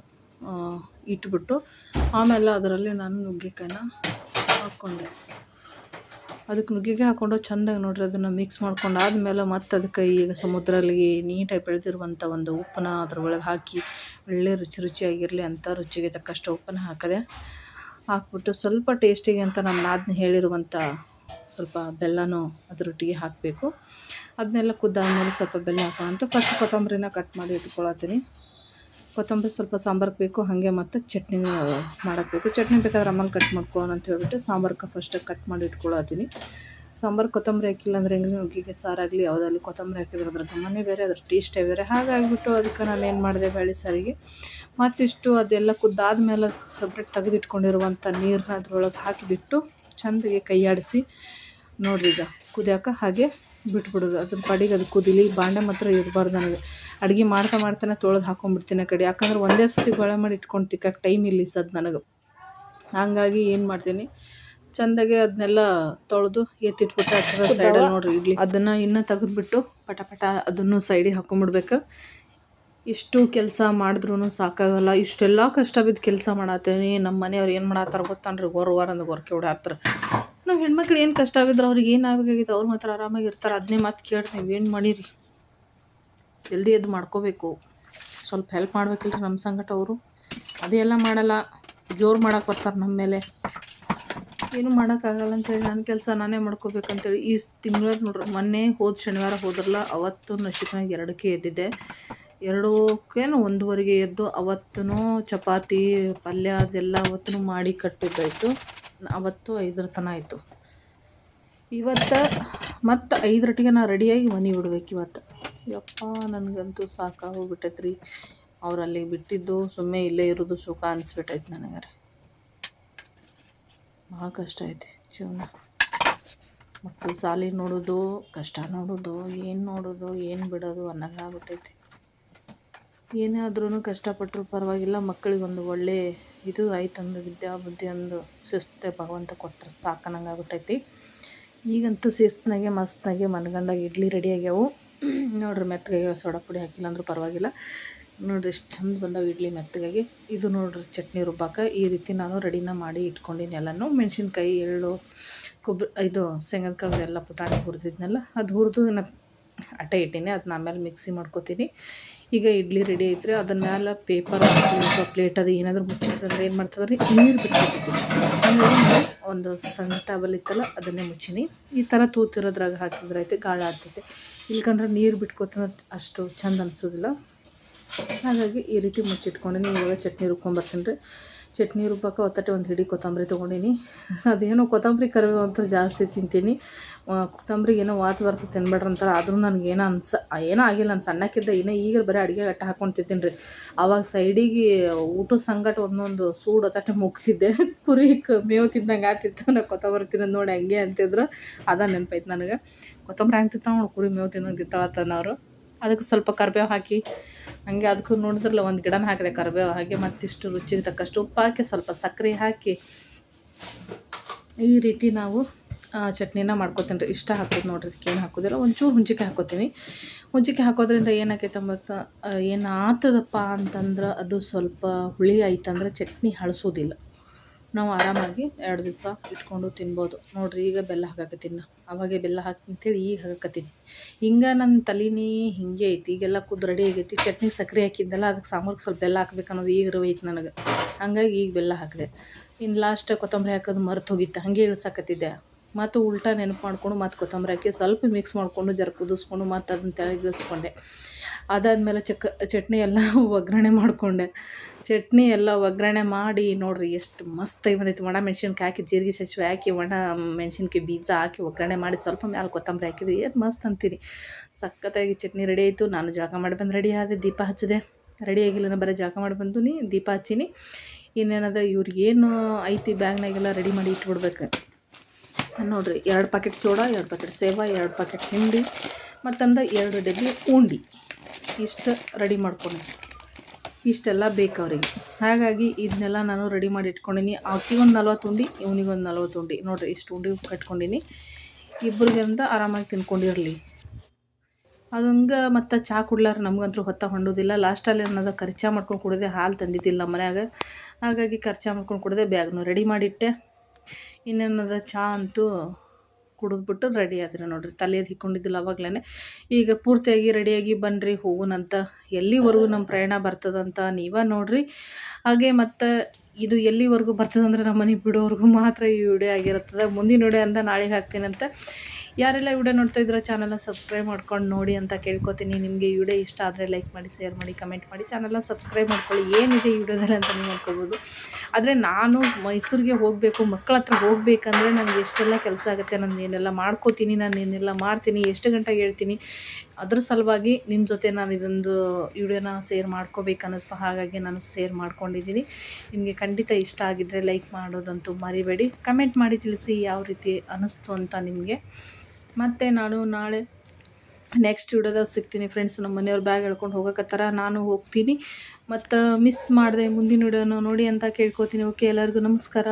ಇಟ್ಬಿಟ್ಟು ಆಮೇಲೆ ಅದರಲ್ಲಿ ನಾನು ನುಗ್ಗೆಕಾಯಿನ ಹಾಕ್ಕೊಂಡೆ. ಅದಕ್ಕೆ ನುಗ್ಗೆಕಾಯಿ ಹಾಕ್ಕೊಂಡು ಚೆಂದಾಗಿ ನೋಡ್ರಿ, ಅದನ್ನು ಮಿಕ್ಸ್ ಮಾಡ್ಕೊಂಡು ಆದಮೇಲೆ ಮತ್ತೆ ಅದಕ್ಕೆ ಈಗ ಸಮುದ್ರಲ್ಲಿ ನೀಟಾಗಿ ಬೆಳೆದಿರುವಂಥ ಒಂದು ಉಪ್ಪನ್ನ ಅದ್ರ ಒಳಗೆ ಹಾಕಿ, ಒಳ್ಳೆ ರುಚಿ ರುಚಿಯಾಗಿರಲಿ ಅಂತ ರುಚಿಗೆ ತಕ್ಕಷ್ಟು ಉಪ್ಪನ್ನ ಹಾಕಿದೆ ಹಾಕ್ಬಿಟ್ಟು ಸ್ವಲ್ಪ ಟೇಸ್ಟಿಗೆ ಅಂತ ನಮ್ಮ ನಾದ್ನ ಹೇಳಿರುವಂಥ ಸ್ವಲ್ಪ ಬೆಲ್ಲನೂ ಅದರೊಟ್ಟಿಗೆ ಹಾಕಬೇಕು. ಅದನ್ನೆಲ್ಲ ಕುದ್ದಾದ್ಮೇಲೆ ಸ್ವಲ್ಪ ಬೆಲ್ಲ ಹಾಕೋ ಅಂತ ಫಸ್ಟ್ ಕೊತ್ತಂಬರಿನ ಕಟ್ ಮಾಡಿ ಇಟ್ಕೊಳತ್ತೀನಿ. ಕೊತ್ತಂಬರಿ ಸ್ವಲ್ಪ ಸಾಂಬಾರ್ಗೆ ಬೇಕು, ಹಾಗೆ ಮತ್ತು ಚಟ್ನಿ ಮಾಡೋಕ್ಕೆ ಬೇಕು. ಚಟ್ನಿ ಬೇಕಾದ್ರೆ ಆಮೇಲೆ ಕಟ್ ಮಾಡ್ಕೊಳ್ಳೋಣ ಅಂತ ಹೇಳ್ಬಿಟ್ಟು ಸಾಂಬಾರ್ಗೆ ಫಸ್ಟಾಗಿ ಕಟ್ ಮಾಡಿ ಇಟ್ಕೊಳತ್ತೀನಿ ಸಾಂಬಾರು ಕೊತ್ತಂಬರಿ ಹಾಕಿಲ್ಲ ಅಂದರೆ ಹೆಂಗೆ ನುಗ್ಗಿಗೆ ಸಾರಾಗಲಿ ಯಾವುದಾಗಲಿ ಕೊತ್ತಂಬರಿ ಹಾಕಿದ್ರೆ ಅದ್ರ ಘಮನೇ ಬೇರೆ, ಅದ್ರ ಟೇಸ್ಟೇ ಬೇರೆ. ಹಾಗಾಗಿಬಿಟ್ಟು ಅದಕ್ಕೆ ನಾನು ಏನು ಮಾಡಿದೆ ಬೇಳೆ ಸಾರಿಗೆ. ಮತ್ತಿಷ್ಟು ಅದೆಲ್ಲ ಕುದ್ದಾದ್ಮೇಲೆ ಸಪ್ರೇಟ್ ತೆಗೆದಿಟ್ಕೊಂಡಿರುವಂಥ ನೀರನ್ನ ಅದ್ರೊಳಗೆ ಹಾಕಿಬಿಟ್ಟು ಚೆಂದಾಗಿ ಕೈಯಾಡಿಸಿ ನೋಡ್ರಿ ಈಗ ಕುದಿಯೋಕೆ ಹಾಗೆ ಬಿಟ್ಬಿಡೋದು. ಅದ್ರ ಪಾಡಿಗೆ ಅದು ಕುದಿಲಿ ಬಾಂಡೆ ಮಾತ್ರ ಇರಬಾರ್ದು ನನಗೆ. ಅಡುಗೆ ಮಾಡ್ತಾ ಮಾಡ್ತಾನೆ ತೊಳೆದು ಹಾಕೊಂಡ್ಬಿಡ್ತೀನಿ ಆ ಕಡೆ. ಯಾಕಂದ್ರೆ ಒಂದೇ ಸತಿ ಗೊಳೆ ಮಾಡಿ ಇಟ್ಕೊಂಡು ತಿಕ್ಕಕ್ಕೆ ಟೈಮ್ ಇಲ್ಲಿ ಸದ್ ನನಗೆ. ಹಾಗಾಗಿ ಏನು ಮಾಡ್ತೀನಿ? ಚೆಂದಾಗಿ ಅದನ್ನೆಲ್ಲ ತೊಳೆದು ಎತ್ತಿಟ್ಬಿಟ್ಟು ಆ ಥರ ಸೈಡಲ್ಲಿ ನೋಡ್ರಿ ಇಡ್ಲಿ. ಅದನ್ನು ಇನ್ನೂ ತೆಗೆದುಬಿಟ್ಟು ಪಟ ಪಟ ಅದನ್ನು ಸೈಡಿಗೆ ಹಾಕೊಂಡ್ಬಿಡ್ಬೇಕು ಇಷ್ಟು ಕೆಲಸ ಮಾಡಿದ್ರೂ ಸಾಕಾಗಲ್ಲ. ಇಷ್ಟೆಲ್ಲ ಕಷ್ಟ ಬಿದ್ದು ಕೆಲಸ ಮಾಡತ್ತೇನೆ. ನಮ್ಮ ಮನೆಯವ್ರು ಏನು ಮಾಡತ್ತಾರ ಗೊತ್ತಾನ್ರಿ? ಗೊರ್ ವಾರ ಅಂದ್ರೆ ಗೊರ್ಕೆ ಹೊಡ್ಯಾತ್ತರ ನಾವು ಹೆಣ್ಮಕ್ಳು ಏನು ಕಷ್ಟ ಆಗಿದ್ರೆ ಅವ್ರಿಗೆ ಏನು ಆಗಬೇಕಾಗಿತ್ತು? ಅವ್ರು ಮಾತ್ರ ಆರಾಮಾಗಿ ಇರ್ತಾರೆ. ಅದನ್ನೇ ಮಾತು ಕೇಳಿ ನೀವು ಏನು ಮಾಡಿರಿ? ಜಲ್ದಿ ಎದ್ದು ಮಾಡ್ಕೋಬೇಕು. ಸ್ವಲ್ಪ ಹೆಲ್ಪ್ ಮಾಡ್ಬೇಕಿಲ್ರಿ ನಮ್ಮ ಸಂಗಟ ಅವರು. ಅದೆಲ್ಲ ಮಾಡಲ್ಲ. ಜೋರು ಮಾಡಕ್ಕೆ ಬರ್ತಾರೆ ನಮ್ಮ ಮೇಲೆ. ಏನು ಮಾಡೋಕ್ಕಾಗಲ್ಲ ಅಂತೇಳಿ ನನ್ನ ಕೆಲಸ ನಾನೇ ಮಾಡ್ಕೋಬೇಕಂತೇಳಿ ಈ ತಿಂಗಳ ನೋಡ್ರಿ, ಮೊನ್ನೆ ಹೋದ ಶನಿವಾರ ಹೋದ್ರಲ್ಲ, ಅವತ್ತು ನಶಿಕ್ನಾಗ ಎರಡಕ್ಕೆ ಎದ್ದಿದ್ದೆ. ಎರಡಕ್ಕೇನು ಒಂದುವರೆಗೆ ಎದ್ದು ಅವತ್ತೂ ಚಪಾತಿ, ಪಲ್ಯ ಅದೆಲ್ಲ ಅವತ್ತೂ ಮಾಡಿ ಕಟ್ಟಿದ್ದಾಯಿತು. ಅವತ್ತು ಐದರ ತನ ಆಯಿತು. ಇವತ್ತು ಮತ್ತು ಐದರಟ್ಟಿಗೆ ನಾ ರೆಡಿಯಾಗಿ ಮನೆ ಬಿಡ್ಬೇಕು ಇವತ್ತು. ಯಪ್ಪ, ನನಗಂತೂ ಸಾಕಾಗೋಗ್ಬಿಟ್ಟೈತೆ ರೀ ಅವರಲ್ಲಿ ಬಿಟ್ಟಿದ್ದು ಸುಮ್ಮನೆ ಇಲ್ಲೇ ಇರೋದು ಸುಖ ಅನಿಸ್ಬಿಟ್ಟೈತೆ ನನಗೆ ರೀ ಭಾಳ ಕಷ್ಟ ಐತಿ ಜೀವನ. ಮಕ್ಕಳು ಸಾಲಿ ನೋಡೋದು, ಕಷ್ಟ ನೋಡೋದು, ಏನು ನೋಡೋದು, ಏನು ಬಿಡೋದು ಅನ್ನಂಗಾಗ್ಬಿಟ್ಟೈತಿ. ಏನೇ ಆದ್ರೂ ಕಷ್ಟಪಟ್ಟರು ಪರವಾಗಿಲ್ಲ ಮಕ್ಕಳಿಗೊಂದು ಒಳ್ಳೆಯ ಒಳ್ಳೆ ಇದು ಐತಂದು ವಿದ್ಯಾ ಬುದ್ಧಿ ಒಂದು ಶಿಸ್ತೆ ಭಗವಂತ ಕೊಟ್ಟರೆ ಸಾಕನಂಗಾಗ್ಬಿಟ್ಟೈತಿ ಈಗಂತೂ ಶಿಸ್ತಿನಾಗೆ ಮಸ್ತಾಗೆ ಮನ್ಗಂಡಾಗ, ಇಡ್ಲಿ ರೆಡಿ ಆಗ್ಯಾವು. ನೋಡ್ರಿ ಮೆತ್ತಗಾಗ್ಯಾವ ಸೋಡಾ ಪುಡಿ ಹಾಕಿಲ್ಲ ಅಂದರೂ ಪರವಾಗಿಲ್ಲ. ನೋಡ್ರಿ, ಎಷ್ಟು ಚಂದ ಬಂದಾವ ಇಡ್ಲಿ ಮೆತ್ತಗಾಗಿ. ಇದು ನೋಡ್ರಿ, ಚಟ್ನಿ ರುಬ್ಬಾಕ. ಈ ರೀತಿ ನಾನು ರೆಡಿನ ಮಾಡಿ ಇಟ್ಕೊಂಡಿನಿ ಎಲ್ಲನೂ. ಮೆಣಸಿನ್ಕಾಯಿ, ಎಳ್ಳು ಕೊಬ್ಬರಿ ಇದು ಶೇಂಗದ ಕಾಳು ಎಲ್ಲ ಪುಟಾಣಿ ಹುರಿದಿದ್ನೆಲ್ಲ, ಅದು ಹುರಿದು ನಾ ಅಟ್ಟೆ ಇಟ್ಟೀನಿ. ಅದನ್ನ ಆಮೇಲೆ ಮಿಕ್ಸಿ ಮಾಡ್ಕೊತೀನಿ. ಈಗ ಇಡ್ಲಿ ರೆಡಿ ಐತ್ರಿ ಅದನ್ನ ಮ್ಯಾಲೆ ಪೇಪರ್ ಅಥವಾ ಪ್ಲೇಟ್ ಅದು ಏನಾದರೂ ಮುಚ್ಚಿದ್ರೆ ಏನು ಮಾಡ್ತದೆ ನೀರು ಆಮೇಲೆ ಒಂದು ಸಣ್ಣ ಟೇಬಲ್ ಇತ್ತಲ್ಲ, ಅದನ್ನೇ ಮುಚ್ಚಿನಿ. ಈ ಥರ ತೂತಿರೋದ್ರಾಗ ಹಾಕಿದ್ರೆ ಐತೆ ಗಾಳ ಆಗ್ತೈತೆ. ಇಲ್ಕಂದ್ರೆ ನೀರು ಬಿಟ್ಕೋತಂದ್ರೆ ಅಷ್ಟು ಚಂದ ಅನಿಸೋದಿಲ್ಲ. ಹಾಗಾಗಿ ಈ ರೀತಿ ಮುಚ್ಚಿಟ್ಕೊಂಡಿನಿ ಇವಾಗ ಚಟ್ನಿ ರುಬ್ಕೊಂಬರ್ತೀನಿ ರೀ. ಚಟ್ನಿ ರುಬ್ಬಕ್ಕೆ ಒತ್ತಟ್ಟೆ ಒಂದು ಹಿಡಿ ಕೊತ್ತಂಬರಿ ತೊಗೊಂಡಿನಿ. ಅದೇನೋ ಕೊತ್ತಂಬರಿ ಕರಿಬೇವು ಅಂತ ಜಾಸ್ತಿ ತಿಂತೀನಿ. ಕೊತ್ತಂಬರಿಗೆ ಏನೋ ವಾತ ಬರ್ತದೆ ತಿನ್ಬೇಡ್ರಿ ಅಂತಾರೆ. ಆದರೂ ನನಗೇನೋ ಅನ್ಸ, ಏನೋ ಆಗಿಲ್ಲ. ನಾನು ಸಣ್ಣಕ್ಕಿದ್ದ, ಇನ್ನೂ ಈಗ ಬರೀ ಅಡುಗೆ ಗಟ್ಟ ಹಾಕೊಂಡು ರೀ ಆವಾಗ ಸೈಡಿಗೆ ಊಟದ ಸಂಗಟ ಒಂದೊಂದು ಸೂಡು ಒತ್ತಟ್ಟೆ ಮುಗ್ತಿದ್ದೆ. [laughs] ಕುರಿ ಮೇವು ತಿಂದಂಗೆ ಆತಿತ್ತು ನಾನು ಕೊತ್ತಂಬರಿ ತಿನ್ನೋದು ನೋಡಿ ಹಂಗೆ ಅಂತಿದ್ರು. ಅದ ನೆನಪೈತೆ ನನಗೆ. ಕೊತ್ತಂಬರಿ ಹಂಗೆ ತಿಂತಾವ ಕುರಿ ಮೇವು ತಿನ್ನೋದು ತಿಂತಾಳತ್ತನವರು ಅದಕ್ಕೆ ಸ್ವಲ್ಪ ಕರಿಬೇವು ಹಾಕಿ ಹಂಗೆ ಅದಕ್ಕೆ ನೋಡಿದ್ರಲ್ಲ ಒಂದು ಗಿಡನ ಹಾಕಿದೆ ಕರಿಬೇವು ಹಾಗೆ ಮತ್ತಿಷ್ಟು ರುಚಿಗೆ ತಕ್ಕಷ್ಟು ಉಪ್ಪು ಹಾಕಿ ಸ್ವಲ್ಪ ಸಕ್ಕರೆ ಹಾಕಿ ಈ ರೀತಿ ನಾವು ಚಟ್ನಿನ ಮಾಡ್ಕೊತೀನಿ ರೀ. ಇಷ್ಟ ಹಾಕೋದು ನೋಡ್ರಿ ಅದಕ್ಕೆ ಏನು ಹಾಕೋದಿಲ್ಲ. ಒಂಚೂರು ಹುಂಚಿಕೆ ಹಾಕೋತೀನಿ. ಹುಂಚಿಕೆ ಹಾಕೋದ್ರಿಂದ ಏನಾಕೈತೆ ಮತ್ತು ಏನು ಆತದಪ್ಪ ಅಂತಂದ್ರೆ ಅದು ಸ್ವಲ್ಪ ಹುಳಿ ಆಯ್ತಂದ್ರೆ ಚಟ್ನಿ ಹಳಸೋದಿಲ್ಲ. ನಾವು ಆರಾಮಾಗಿ ಎರಡು ದಿವಸ ಇಟ್ಕೊಂಡು ತಿನ್ಬೋದು. ನೋಡ್ರಿ, ಈಗ ಬೆಲ್ಲ ಹಾಕಕತ್ತೀನಿ ಅವಾಗೆ ಬೆಲ್ಲ ಹಾಕಿ ಅಂತೇಳಿ ಈಗ ಹಾಕಕತ್ತೀನಿ. ಹಿಂಗೆ ನನ್ನ ತಲೆನೇ ಹಿಂಗೆ ಐತಿ, ಈಗೆಲ್ಲ ಕುದ್ದು ರೆಡಿ ಆಗೈತಿ. ಚಟ್ನಿ ಸಕ್ಕರೆ ಹಾಕಿದ್ದೆಲ್ಲ ಅದಕ್ಕೆ ಸಾಂಬಾರ್ಗೆ ಸ್ವಲ್ಪ ಬೆಲ್ಲ ಹಾಕ್ಬೇಕು ಅನ್ನೋದು ಈಗ ಐತಿ ನನಗೆ. ಹಂಗಾಗಿ ಈಗ ಬೆಲ್ಲ ಹಾಕಿದೆ. ಇನ್ನು ಲಾಸ್ಟ್ ಕೊತ್ತಂಬರಿ ಹಾಕೋದು ಮರೆತು ಹೋಗಿತ್ತು. ಹಾಗೆ ಇಳ್ಸಾಕತ್ತಿದ್ದೆ. ಮತ್ತು ಉಲ್ಟಾ ನೆನಪು ಮಾಡಿಕೊಂಡು ಮತ್ತು ಕೊತ್ತಂಬರಿ ಹಾಕಿ ಸ್ವಲ್ಪ ಮಿಕ್ಸ್ ಮಾಡಿಕೊಂಡು ಜರ ಕುದಿಸ್ಕೊಂಡು ಮತ್ತು ಅದನ್ನ ತೆಳಗಿಳಿಸ್ಕೊಂಡೆ ಅದಾದಮೇಲೆ ಚಕ್, ಚಟ್ನಿ ಎಲ್ಲ [laughs] ಒಗ್ಗರಣೆ ಮಾಡಿಕೊಂಡೆ. ಚಟ್ನಿ ಎಲ್ಲ ಒಗ್ಗರಣೆ ಮಾಡಿ ನೋಡಿರಿ ಎಷ್ಟು ಮಸ್ತಾಗಿ ಬಂದೈತಿ. ಒಣ ಮೆಣಸಿನ್ಕಾಯಿ ಹಾಕಿ, ಜೀರಿಗೆ ಸಸಿವೆ ಹಾಕಿ, ಒಣ ಮೆಣಸಿನ್ಕಾಯಿ ಬೀಜ ಹಾಕಿ ಒಗ್ಗರಣೆ ಮಾಡಿ ಸ್ವಲ್ಪ ಮ್ಯಾಲೆ ಕೊತ್ತಂಬರಿ ಹಾಕಿದ್ರಿ. ಏನು ಮಸ್ತ್ ಅಂತೀರಿ. ಸಖತ್ತಾಗಿ ಚಟ್ನಿ ರೆಡಿ ಆಯಿತು. ನಾನು ಜಳಕ ಮಾಡಿ ಬಂದು ರೆಡಿ ಆದೆ. ದೀಪ ಹಚ್ಚಿದೆ. ರೆಡಿ ಆಗಿಲ್ಲ ನಾನು ಬರೀ ಜಳಕ ಮಾಡಿ ಬಂದು ನೀ ದೀಪ ಹಚ್ಚೀನಿ. ಇನ್ನೇನದ ಇವ್ರಿಗೇನು ಐತಿ ಬ್ಯಾಗ್ನಾಗೆಲ್ಲ ರೆಡಿ ಮಾಡಿ ಇಟ್ಬಿಡ್ಬೇಕು. ನೋಡ್ರಿ, ಎರಡು ಪ್ಯಾಕೆಟ್ ಚೋಡ, ಎರಡು ಪ್ಯಾಕೆಟ್ ಸೇವ, ಎರಡು ಪ್ಯಾಕೆಟ್ ಹಿಂಡಿ, ಮತ್ತಂದ ಎರಡು ಡಬ್ಬಿ ಉಂಡಿ. ಇಷ್ಟು ರೆಡಿ ಮಾಡ್ಕೊಂಡು ಇಷ್ಟೆಲ್ಲ ಬೇಕು ಅವ್ರಿಗೆ ಹಾಗಾಗಿ ಇದನ್ನೆಲ್ಲ ನಾನು ರೆಡಿ ಮಾಡಿ ಇಟ್ಕೊಂಡಿನಿ. ಆಕಿಗೊಂದು ನಲ್ವತ್ತು ಉಂಡಿ, ಇವನಿಗೊಂದು ನಲ್ವತ್ತು ಉಂಡಿ. ನೋಡಿರಿ, ಇಷ್ಟು ಉಂಡಿ ಕಟ್ಕೊಂಡಿನಿ. ಅಂತ ಆರಾಮಾಗಿ ತಿನ್ಕೊಂಡಿರಲಿ. ಅದು ಹಂಗೆ ಮತ್ತು ಚಹಾ ಕುಡ್ಲಾರ ನಮಗಂತೂ ಹೊತ್ತ ಹೊಂಡೋದಿಲ್ಲ. ಲಾಸ್ಟಲ್ಲಿ ಅನ್ನೋದು ಖರ್ಚಾ ಮಾಡ್ಕೊಂಡು ಕುಡಿದೆ ಹಾಲು ತಂದಿದ್ದಿಲ್ಲ ಮನ್ಯಾಗ. ಹಾಗಾಗಿ ಖರ್ಚಾ ಮಾಡ್ಕೊಂಡು ಕುಡಿದೆ ಬ್ಯಾಗ್ನು ರೆಡಿ ಮಾಡಿಟ್ಟೆ. ಇನ್ನೇನದ ಚಹಾ ಅಂತೂ ಕುಡಿದ್ಬಿಟ್ಟು ರೆಡಿ ಆದ್ರೆ ನೋಡಿರಿ. ತಲೆದು ಹಿಕ್ಕೊಂಡಿದ್ದಿಲ್ಲ ಅವಾಗ್ಲೇ ಈಗ ಪೂರ್ತಿಯಾಗಿ ರೆಡಿಯಾಗಿ ಬನ್ನಿರಿ ಹೋಗುನಂತ ಎಲ್ಲಿವರೆಗೂ ನಮ್ಮ ಪ್ರಯಾಣ ಬರ್ತದಂತ ನೀವೇ ನೋಡಿರಿ. ಹಾಗೆ ಮತ್ತು ಇದು ಎಲ್ಲಿವರೆಗೂ ಬರ್ತದಂದ್ರೆ ನಮ್ಮ ಮನೆ ಬಿಡೋವರೆಗೂ ಮಾತ್ರ ಈ ವಿಡಿಯೋ ಆಗಿರುತ್ತದೆ. ಮುಂದಿನ ವಿಡಿಯೋ ಅಂತ ನಾಳೆಗೆ ಹಾಕ್ತೀನಂತ. ಯಾರೆಲ್ಲ ವಿಡಿಯೋ ನೋಡ್ತಾ ಇದ್ರೆ ಚಾನಲ್ನ ಸಬ್ಸ್ಕ್ರೈಬ್ ಮಾಡ್ಕೊಂಡು ನೋಡಿ ಅಂತ ಕೇಳ್ಕೊತೀನಿ. ನಿಮಗೆ ಇವಡೆ ವಿಡಿಯೋ ಇಷ್ಟ ಆದರೆ ಲೈಕ್ ಮಾಡಿ ಶೇರ್ ಮಾಡಿ ಕಮೆಂಟ್ ಮಾಡಿ. ಚಾನಲ್ನ ಸಬ್ಸ್ಕ್ರೈಬ್ ಮಾಡ್ಕೊಳ್ಳಿ. ಏನಿದೆ ಈ ವಿಡಿಯೋದಲ್ಲಿ ಅಂತ ನೀವು ಮಾಡ್ಕೊಬೋದು ಆದರೆ ನಾನು ಮೈಸೂರಿಗೆ ಹೋಗಬೇಕು ಮಕ್ಕಳ ಹತ್ರ ಹೋಗಬೇಕಂದ್ರೆ ನನಗೆ ಎಷ್ಟೆಲ್ಲ ಕೆಲಸ ಆಗುತ್ತೆ, ನಾನು ಏನೆಲ್ಲ ಮಾಡ್ಕೋತೀನಿ, ನಾನು ಏನೆಲ್ಲ ಮಾಡ್ತೀನಿ, ಎಷ್ಟು ಗಂಟೆಗೆ ಹೇಳ್ತೀನಿ, ಅದ್ರ ಸಲುವಾಗಿ ನಿಮ್ಮ ಜೊತೆ ನಾನು ಇದೊಂದು ವಿಡಿಯೋನ ಶೇರ್ ಮಾಡ್ಕೋಬೇಕನ್ನಿಸ್ತು ಹಾಗಾಗಿ ನಾನು ಶೇರ್ ಮಾಡ್ಕೊಂಡಿದ್ದೀನಿ. ನಿಮಗೆ ಖಂಡಿತ ಇಷ್ಟ ಆಗಿದ್ದರೆ ಲೈಕ್ ಮಾಡೋದಂತೂ ಮರಿಬೇಡಿ. ಕಮೆಂಟ್ ಮಾಡಿ ತಿಳಿಸಿ ಯಾವ ರೀತಿ ಅನ್ನಿಸ್ತು ಅಂತ ನಿಮಗೆ. ಮತ್ತು ನಾನು ನಾಳೆ ನೆಕ್ಸ್ಟ್ ವಿಡಿಯೋದಾಗ ಸಿಗ್ತೀನಿ ಫ್ರೆಂಡ್ಸ್ ನಮ್ಮ ಮನೆಯವ್ರು ಬ್ಯಾಗ್ ಹೇಳ್ಕೊಂಡು ಹೋಗೋಕತ್ತಾರ ನಾನು ಹೋಗ್ತೀನಿ. ಮತ್ತು ಮಿಸ್ ಮಾಡಿದೆ ಮುಂದಿನ ವಿಡಿಯೋನ ನೋಡಿ ಅಂತ ಕೇಳ್ಕೊತೀನಿ. ಓಕೆ ಎಲ್ಲರಿಗೂ ನಮಸ್ಕಾರ.